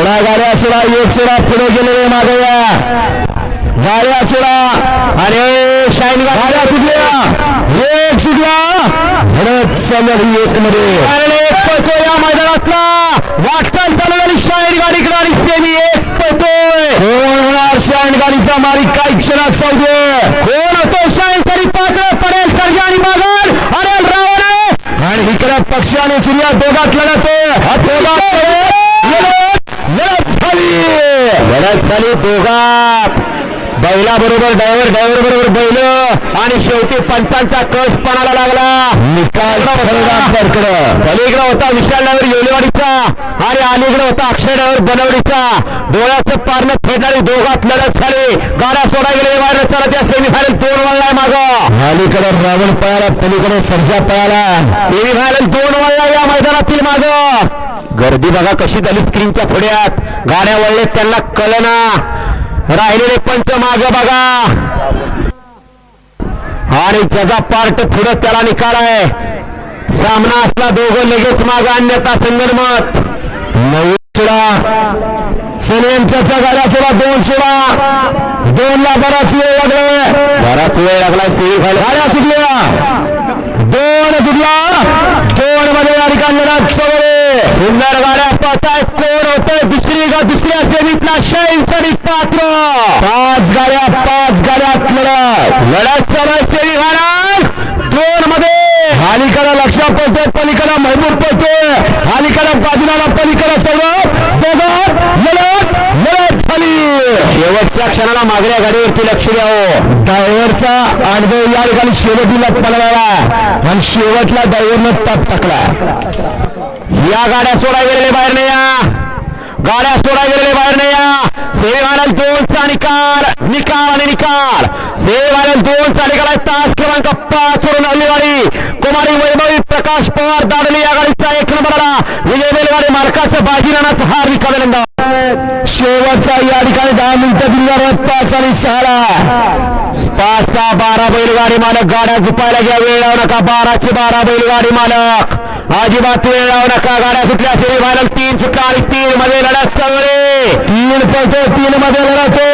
थोडा गाड्या सोडा एक सोडा पुढे गेलेले मागे गाड्या सोडा. अरे शाईन गाड्या सुटल्या. एक सुटला. भरत समोर येस मध्ये अरे एक पळतोय या मैदानातला. वाटचाल चालू झाली. शाईन गाडीकडे आणि सेमी एक पळतोय. कोण होणार शाईन गाडीचा मालिक? काही क्षणात चालतोय कोण होतो शाईन? तरी पात्र पडेल सर्जा आणि बागल अरे रावण. आणि इकडे पक्ष आणि सूर्या दोघात लढत दोघात लढत झाली लढत झाली दोघात. बैला बरोबर ड्रायव्हर ड्रायव्हर बरोबर बैल. आणि शेवटी पंचांचा कस पणाला लागला. निकाल पलीकडे होता विशाल ड्रायव्हर येवलेवाडीचा आणि अलीकडे होता अक्षय ड्रायव्हर बनवडीचा. डोळ्याचं पारणं फेडणारी दोघात लढत झाली. गाड्या सोडा गेले वायर चला त्या सेमी फायनल दोन वाजलाय माग. अलीकडे रावण पळाला पलीकडे सर्जा पळाला. सेमी फायनल दोन वाजला या मैदानातील माग. गर्दी बघा कशी झाली स्क्रीनच्या पुढ्यात. गाड्या वळले त्यांना कलना. राहिलेले पंच माग बघा. आणि जगा पार्ट पुढं त्याला निकाल आहे सामना असला दोघं लगेच माग अन्यथा संगणमत नऊ सोळा. सनेंच्या गाड्या सोळा दोन सोडा दोन ला बराच वेळ लागलाय. बराच वेळ लागलाय सेमी फायनल गाड्या सुटल्या. दोन सुटला. दोन मध्ये या ठिकाणी सुंदर गाड्या पाहताय कोण होतोय? दुसरी गा दुसऱ्या सेमीतला शैक्षणिक पात्र. पाच गाड्या पाच गाड्यात लढत. लढत चालू सेमी फायनल दोन मध्ये हालिकाला लक्ष पडतोय पलीकडे महबूब पडतोय. हालिकाला बाजूला पलीकडे सर्व दोघं लढत लढत झाली. शेवटच्या क्षणाला मागण्या गाडीवरती लक्ष द्यावं. ड्रायव्हरचा अनुभव या ठिकाणी शेवटीला पलवाला आणि शेवटला ड्रायव्हरनं ताप टाकला. या गाड्या सोडा गेलेले बाहेर नाही या. गाड्या सोडा गेलेले बाहेर नाही या. सेवानल दोनचा निकाल निकाल आणि निकाल. सेवानल दोनचा निकाल आहे. तास क्रमांक पाच वरून हल्लीवाडी कुमारी वैभवी प्रकाश पवार दाडली या गाडीचा एक नंबरला विजय बैलगाडी मालकाचं बाजीरानाचा हार निकाल नंदा शेवटचा या ठिकाणी दहा मिनिटं दिली पाच आणि सहाला. पाच सहा बारा बैलगाडी मालक. गाड्या झुपायला घ्या. वेळ लावू नका. बाराचे बारा बैलगाडी मालक. अजिबात वेळ लावू नका. गाड्या सुटल्या सेमी फायनल तीन सुटला आणि तीन मध्ये लढत चालू तीन पळतो तीन मध्ये लढतो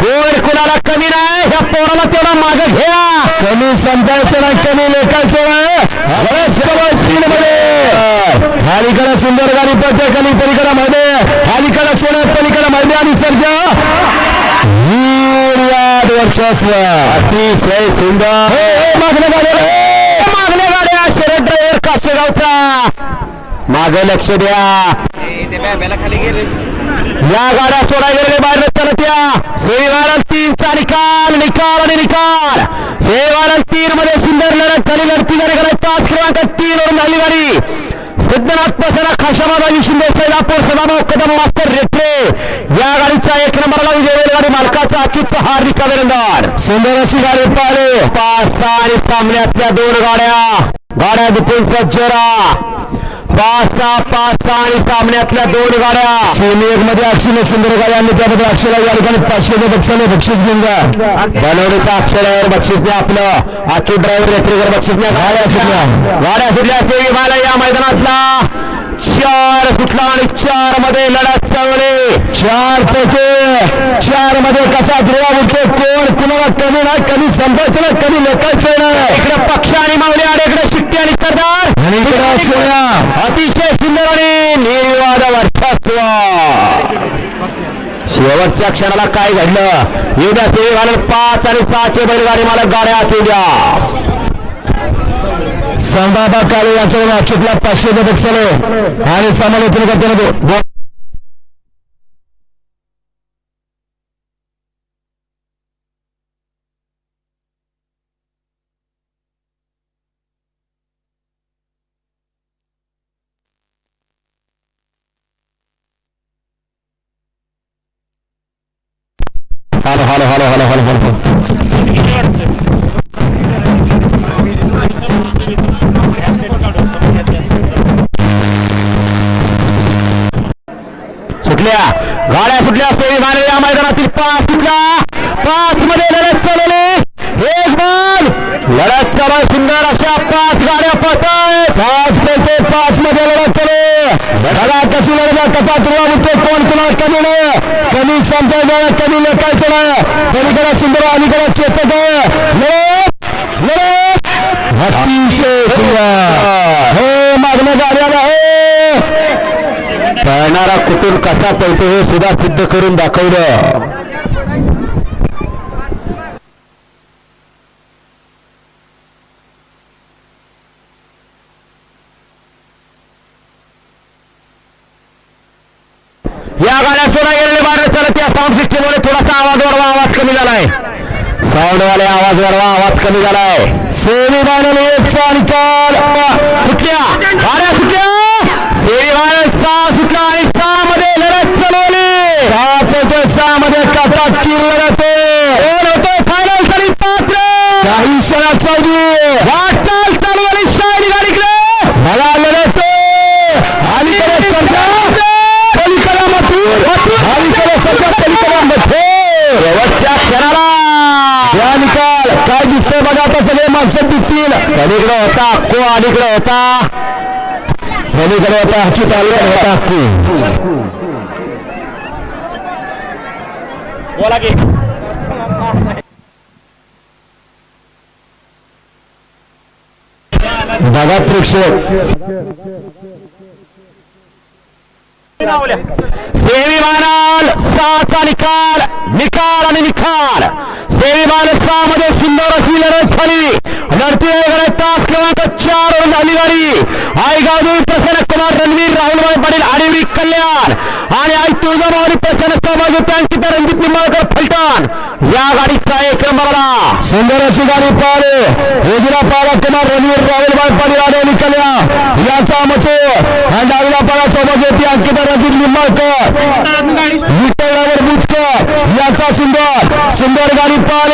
कोण कुणाला कमी नाही? ह्या पोराला तेवढा मागे घ्या. कमी समजायचं नाही कमी लेखायचं नाही. तीन मध्ये अलीकडे सुंदर गाडी पडते कमी पलीकडे मध्ये अलीकडे सोन्यात पलीकडे मध्ये आणि सर्जा. वर्चस्व. अतिशय सुंदर मागण्या गाड्या मागण्या गाड्या शरद ड्रायव्हर काशेगावचा मागे लक्ष द्या. या गाड्या सोडा गेलेले बाहेर चालत या सेवारल तीनचा निकाल निकाल आणि निकाल. सेवारल तीन मध्ये सुंदर लढत झाली. लढती गाडी पाच क्रमांक तीन वरून झाली गाडी. सिद्धनाथ पसरा खाशाबाबाजी शिंदे सैलापूर सदाभाऊ कदम मास्टर रेट्रे या गाडीचा एक नंबरला विजय गाडी मालकाचा अच्युत हार्दिक अभिनंदन सुंदर अशी गाडी पाहिले. पाच सहा आणि सामन्यातल्या दोन गाड्या. गाड्या दुपून सज्जरा पाच सहा पाच सहा आणि सामन्यातल्या दोन गाड्या. सेमी एक मध्ये अक्षय सुंदर गाड्या आणि त्यामध्ये अक्षयला या ठिकाणी पाचशे बक्षाने बक्षीस घेऊन जा. बनवणीचा अक्षरावर बक्षीस द्या आपलं. अच्युत ड्रायव्हर बक्षीस द्या. गाड्या सुटल्या गाड्या सुटल्या सेमी मला या मैदानातला चार सुटला आणि चारमध्ये लढत चालवली चार पैकी चारमध्ये कसा ध्रुवा उठतो कोण कुणाला कमी नाही कमी संपायचं नाही कमी लेखायचं नाही. इकडे पक्ष आणि मावले आणि इकडे शिट्टी आणि सरदार. आणि अतिशय सुंदर आणि निर्वाद वर्चस्व. शेवटच्या क्षणाला काय घडलं? येऊ द्या सेवी घालून पाच आणि सहाचे बैलगाडी मला गाड्या द्या संभाबा काळे याच्यावर अच्युतला पाचशे बक्षाले आणि समालोचन करताना hello hello hello hello hello सुटल्या. गाड्या सुटल्या. सेमी फायनल या मैदानातील पाच सुटला पाच मध्ये लढत एक बॉल लढत चालू सुंदर अशा पाच गाड्या पळताय पाच पैकी पाच मध्ये लढत चालू बघा कशी लढत कसा तुला म्हणतो कोण तुला कमी नाही. कमी समजायचं कमी लेखायचं नाही पलीकडे सुंदर अलीकडे चेतक आहे. लढत अतिशय सुंदर. हे मागणं गाड्याला हो. हो. पळणारा कुटुंब कसा पळतो हे सुद्धा सिद्ध करून दाखवलं या गाड्या सुद्धा गेलेले बाहेर चालत या साऊंड सिस्टीममुळे थोडासा आवाज वाढवा आवाज कमी झालाय साऊंड वाले आवाज वाढवा आवाज कमी झालाय सेमी बाणल एकचा निकाल सुटल्या. अरे सुटल्या. सेमी बाणल सहा सुटला आणि सहा मध्ये लढत चालवली. सात होते सहा मध्ये काटा किर लढत कोण होतो फायनल तरी पात्र. काही क्षणात चौधरी वाटचाल चालवली शाही गाडीकडे मला लढत अलीकडे स्पर्धा पलीकडे मथुर. अलीकडे सध्या पलीकडे मथुर शेवटच्या क्षणाला या निकाल काय दिसतंय बघा आता सगळे माणसं दिसतील. पलीकडे होता अक्को अलीकडे होता. पलीकडे होता अच्युत अलीकडे होता अक्को. बोला की. बघा प्रेक्षक. सेवी मानाल निकाल. निकाल आणि निकाल सेवी मध्ये सुंदर अशी लढत झाली. लढती वगैरे तास क्रमांक चार वर झाली गाडी. आई गावदेवी प्रसन्न कुमार रणवीर राहुलभाई पाटील आडिवडी कल्याण. आणि आई तुळजाभवानी प्रसन्न सहभागी अंकित रणजित निंबाळकर फलटण. या गाडीचा एक नंबरला सुंदर अशी गाडी पाहिले उजरा पाला कुमार रणवीर राहुलभाई पाटील आडिवडी कल्याण. याचा मतो आणि डावीला पाला सोबत होती अंकित रणजित निंबाळकर गाडी विठ्ठलावर बुटकर याचा सुंदर सुंदर गाडी पाहिली